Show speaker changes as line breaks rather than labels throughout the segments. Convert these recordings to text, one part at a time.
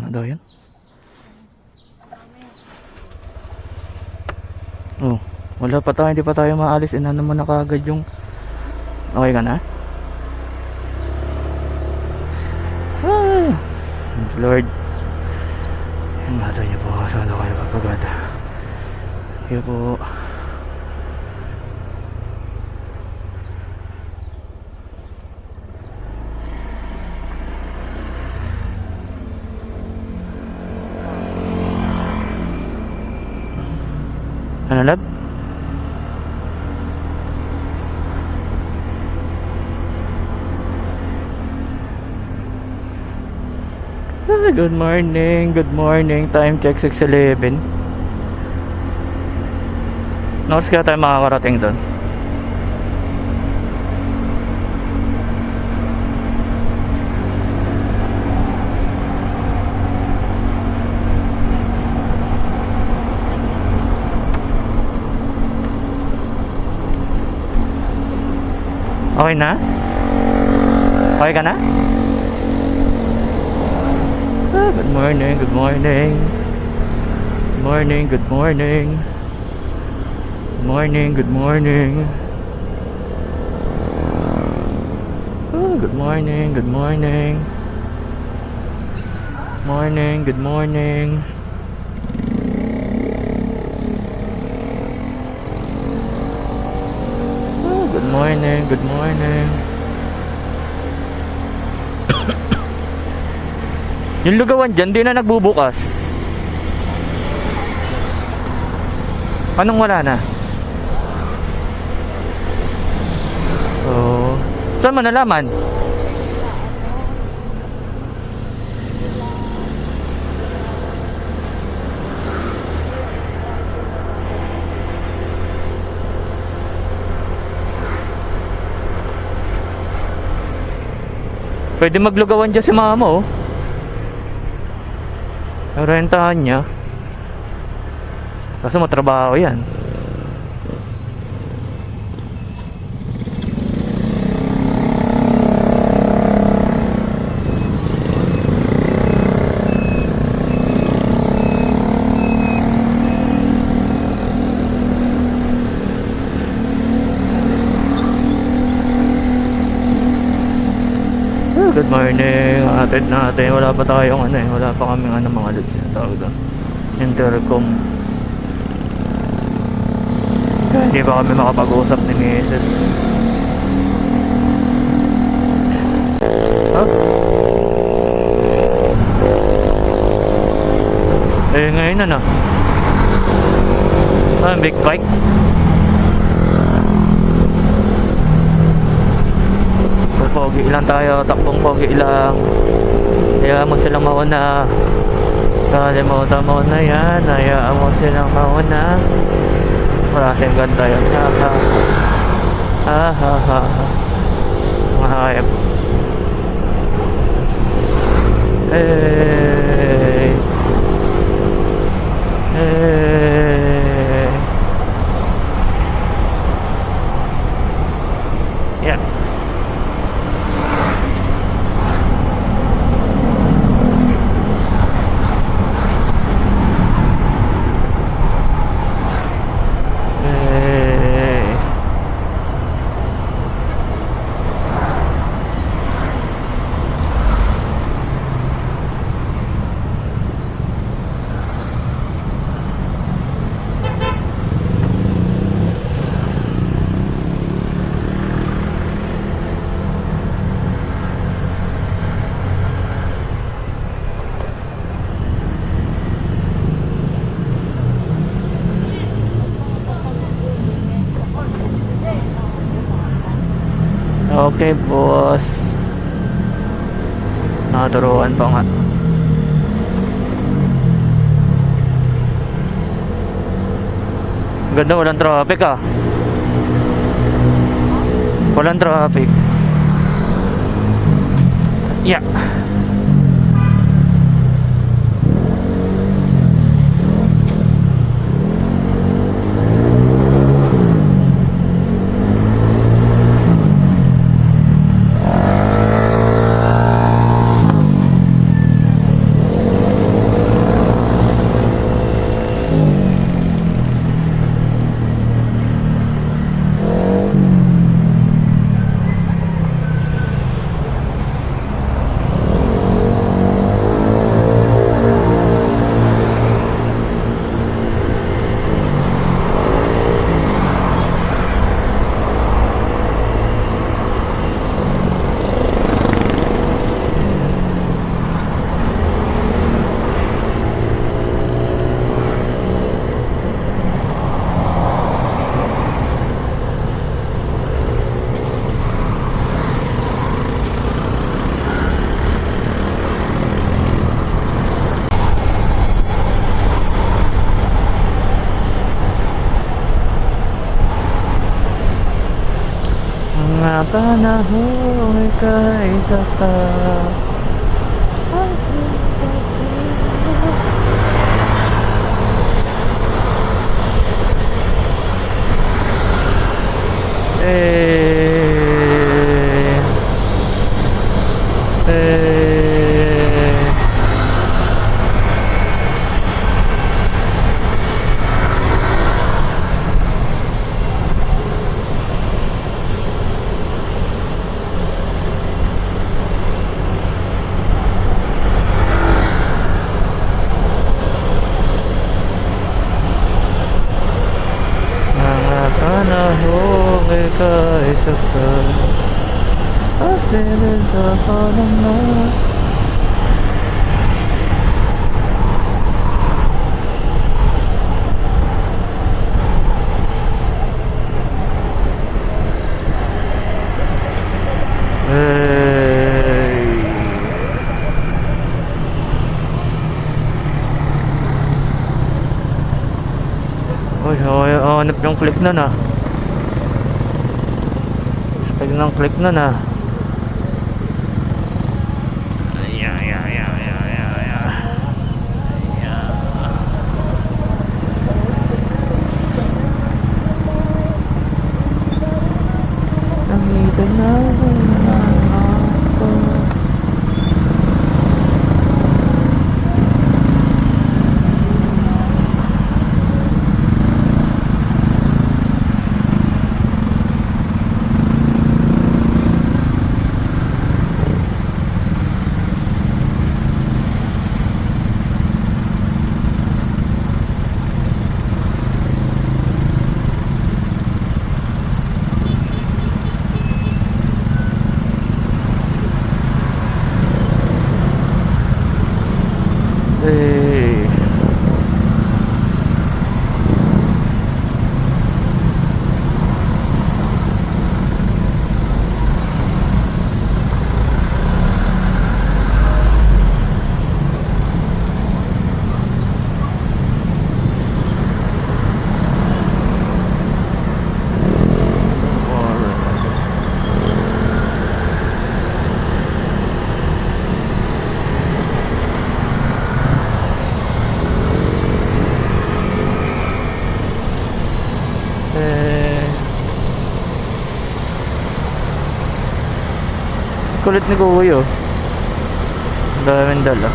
Ano daw yan? Oh, wala pa tayo, hindi pa tayo maalis. Inano mo na kagad yung... Okay ka na? Ay, Lord. Ingatan niyo po ako sa ano kayo kapagad. Thank you po. Ano lab? Ah, good morning, good morning. Time check 6.11. Noras kaya tayo makakarating doon? Okay na? Okay ka na? Ah, good morning, good morning. Good morning, good morning. Good morning, good morning. Oh, good morning, good morning. Morning, good morning. Oh, good morning, good morning. Yung lugawan dyan, di na nagbubukas. Anong wala na? Oh. Saan mo nalaman? Pwede maglugawan dyan si mama oh. Rentahan niya. Kaso matrabaho yan. Oh, Good morning, atid natin. Wala pa tayong ano eh. Wala pa kaming ano mga. Yung tawag doon. Intercom. Kaya hindi pa kami makapag-usap ni Mrs. Huh? Eh, ngayon ano? Ah, big bike? Pogi lang tayo, takbong pogi lang. Hayaan mo silang mauna. Kalimutan mo na yan, hayaan mo silang mauna. Maraming ganda yun. Ha ha. Ha ha ha. ha. Mga hayop. Okay, boss. Nakaturuan pa nga. Ganda, walang traffic ah. Walang traffic. Yeah. Panahon ika'y isa pa Eh, eh, Mga panahong ika'y sakal Pasilid ako ng mga Hey. Uy, okay, click nun ah. Stag ng click nun ah. 哎，kulit ni Kuya oh. Daming dala.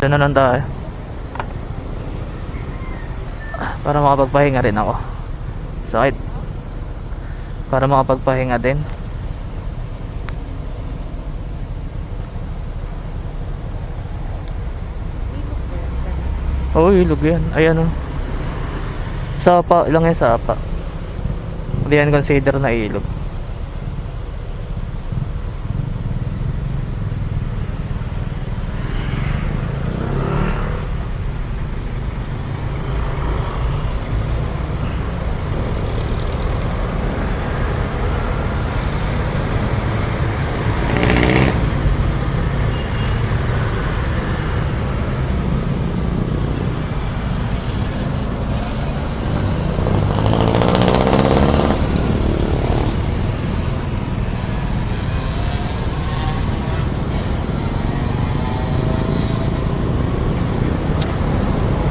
Diyan na lang tayo. Para makapagpahinga rin ako. Sakit. Para makapagpahinga din. Oo, ilog yan. Ayan o. Sapa, lang yan sapa. Hindi yan consider na ilog.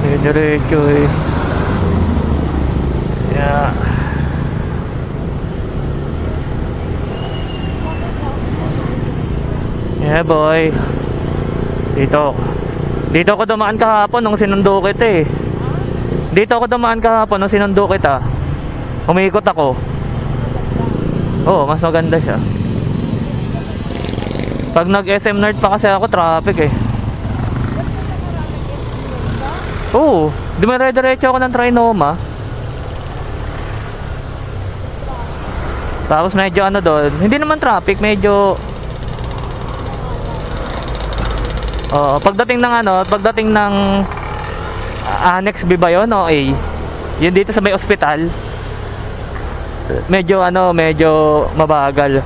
Eh, diretso eh. Yeah. Yeah, boy. Dito. Dito ako dumaan kahapon nung sinundo kita eh. Dito ako dumaan kahapon nung sinundo kita. Umikot ako. Oo, mas maganda siya. Pag nag-SM Nerd pa kasi ako, traffic eh. Oo, dumire-diretso ako ng Trinoma. Tapos medyo ano doon, hindi naman traffic, medyo Oo, pagdating ng ano, pagdating ng ah, Annex B ba yun o A? Yun dito sa may ospital. Medyo ano, medyo mabagal.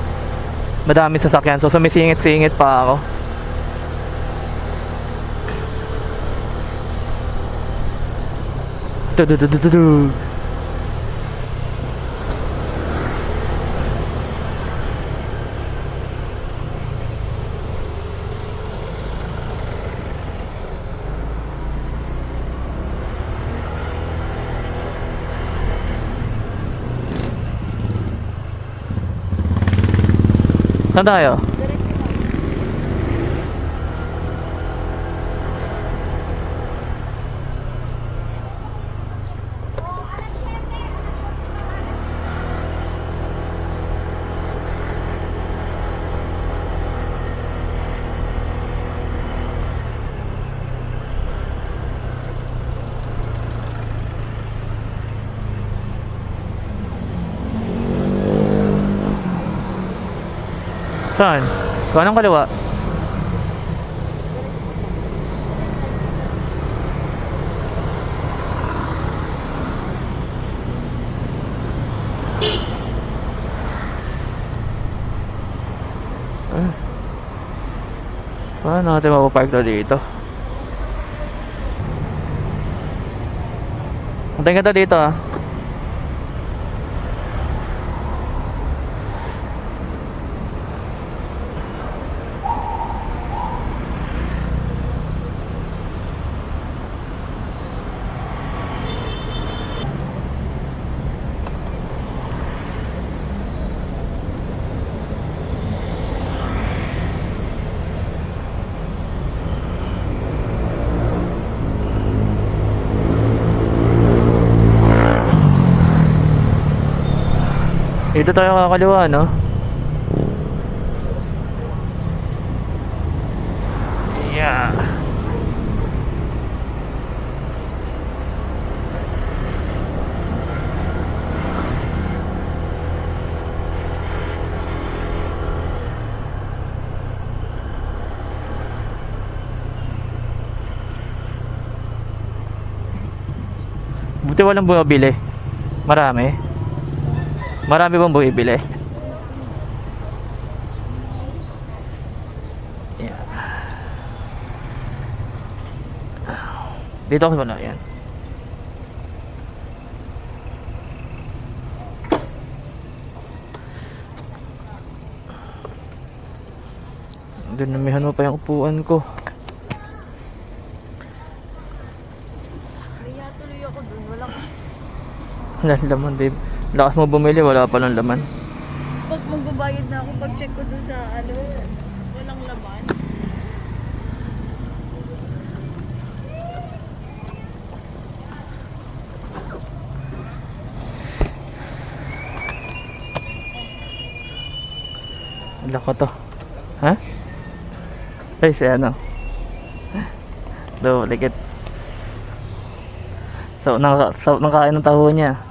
madami sasakyan. So sumisingit-singit pa ako. ドドドドドドなんだよ。Saan? Kanang kaliwa? Ah. Paano natin mapapark na dito? Antayin kita dito ah. Dito tayo kakaliwa, no? Yeah. Buti walang bumabili. Marami. Marami bang bumibili? Yeah. Dito ako muna, yan. Dinamihan mo pa yung upuan ko.
Kaya tuloy ako dun, walang...
Walang laman, babe. Lakas mo bumili, wala pa ng laman.
Pag magbabayad na ako, pag-check ko dun sa ano, walang laman.
Wala ko to. Ha? Ay, si ano? Do, likit. So, nang, so, nakain ng taho niya.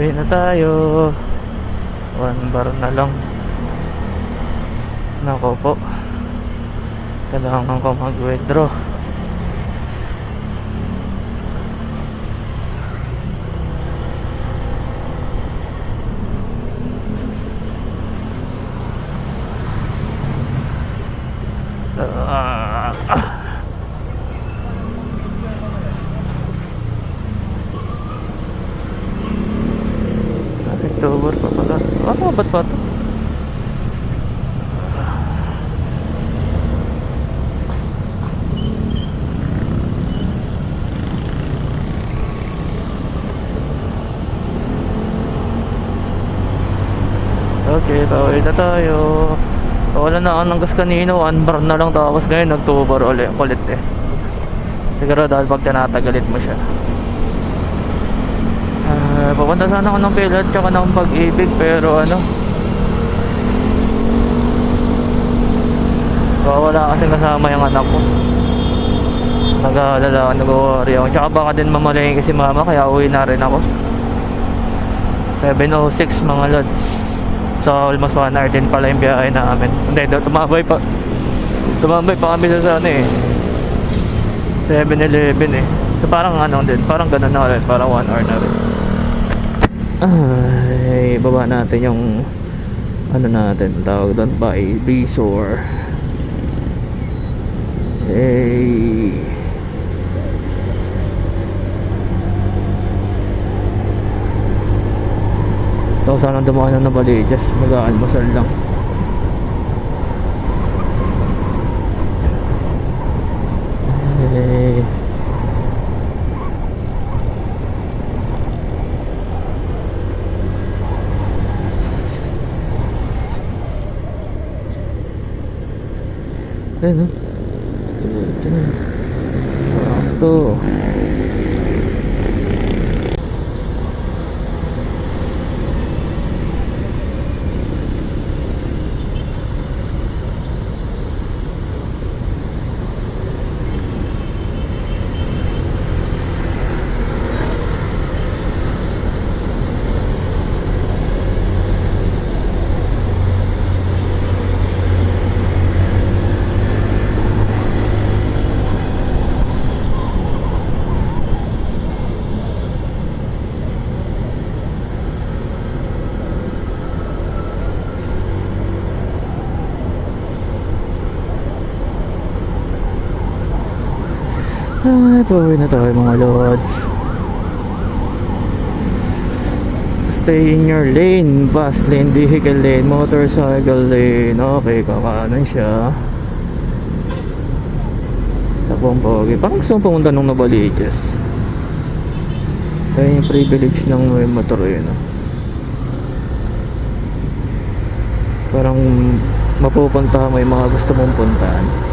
Uwi na tayo. One bar na lang. Nako po. Kailangan ko mag-withdraw. Ah, ah. October pa pala. Ba't pa to? Okay. pauwi na tayo. Wala na ako ng gas kanino, one bar na lang tapos ngayon nag 2 bar ulit, kulit eh. Siguro dahil pag tinatagalit mo siya. Ah, papunta sana ako ng pilot tsaka ng pag-ibig pero ano? Wala kasi kasama yung anak ko. Nag-aalala ako, nag-worry ako. Tsaka baka din mamalayin kasi mama kaya uwi na rin ako. 7.06 mga lods. So almost 1 hour din pala yung biyahe namin. Hindi, tumabay pa. Tumabay pa kami sa ano eh. 7-Eleven eh. So parang ano din, parang ganun na rin. Parang 1 hour na rin Ay, baba natin yung Ano natin, tawag doon by Resort Hey So sana dumaan na Balijas Mag-aalmusal lang Ayun oh. Ito na. Ito. Ay, pauwi na tayo mga lods. Stay in your lane. Bus lane, vehicle lane, motorcycle lane. Okay, kakanan siya. Tapong pogi. Parang gusto pumunta nung Nabaliches. Kaya yung privilege ng may motor yun. ah. Parang mapupunta mo yung mga gusto mong puntahan.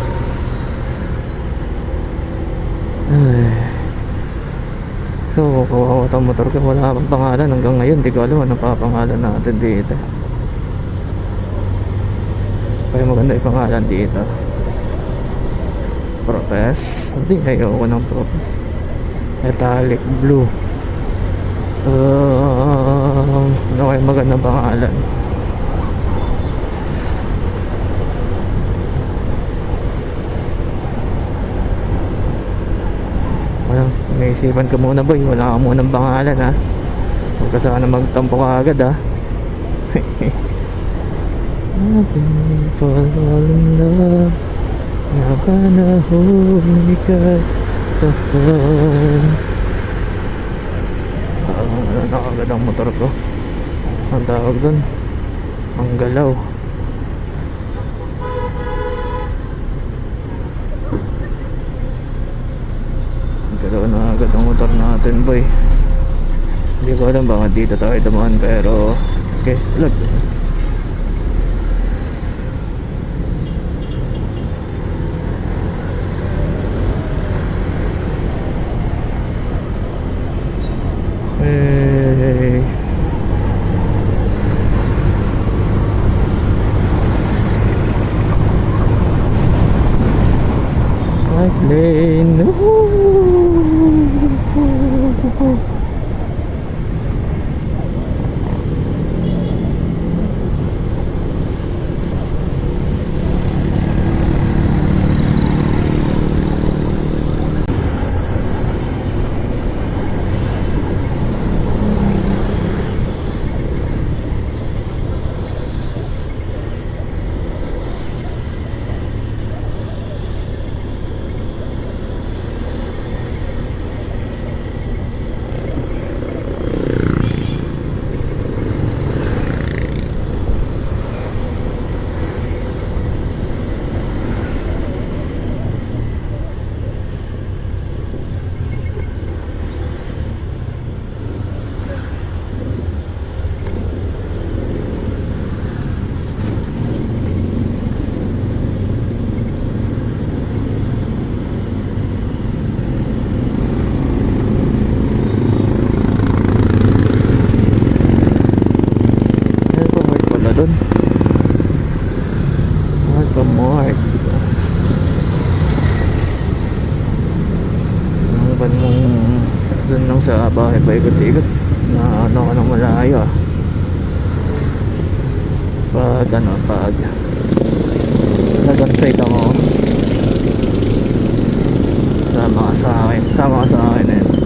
So, kawawa itong motor ko. Wala akong pangalan hanggang ngayon. Di ko alam anong papangalan natin dito. Kaya maganda yung pangalan dito. Propes. Hindi, ayoko ng propes. Metallic blue. Um, ano kaya magandang pangalan? Ano, naisipan ka muna boy, wala ka munang pangalan ha. Huwag ka sana magtampo ka agad ha. Ating fall in love Na panahon ika'y tapon Parang ano na agad ang motor ko Ang tawag dun Ang galaw Galaw na agad ang motor natin boy. Hindi ko alam baka dito tayo dumaan pero Okay, look Walmart diba? ang ban mong dun lang sa bahay paikot-ikot na ano ka malayo. Pag ano pag nag-onsite ako. Sama ka sa akin sama ka sa akin eh.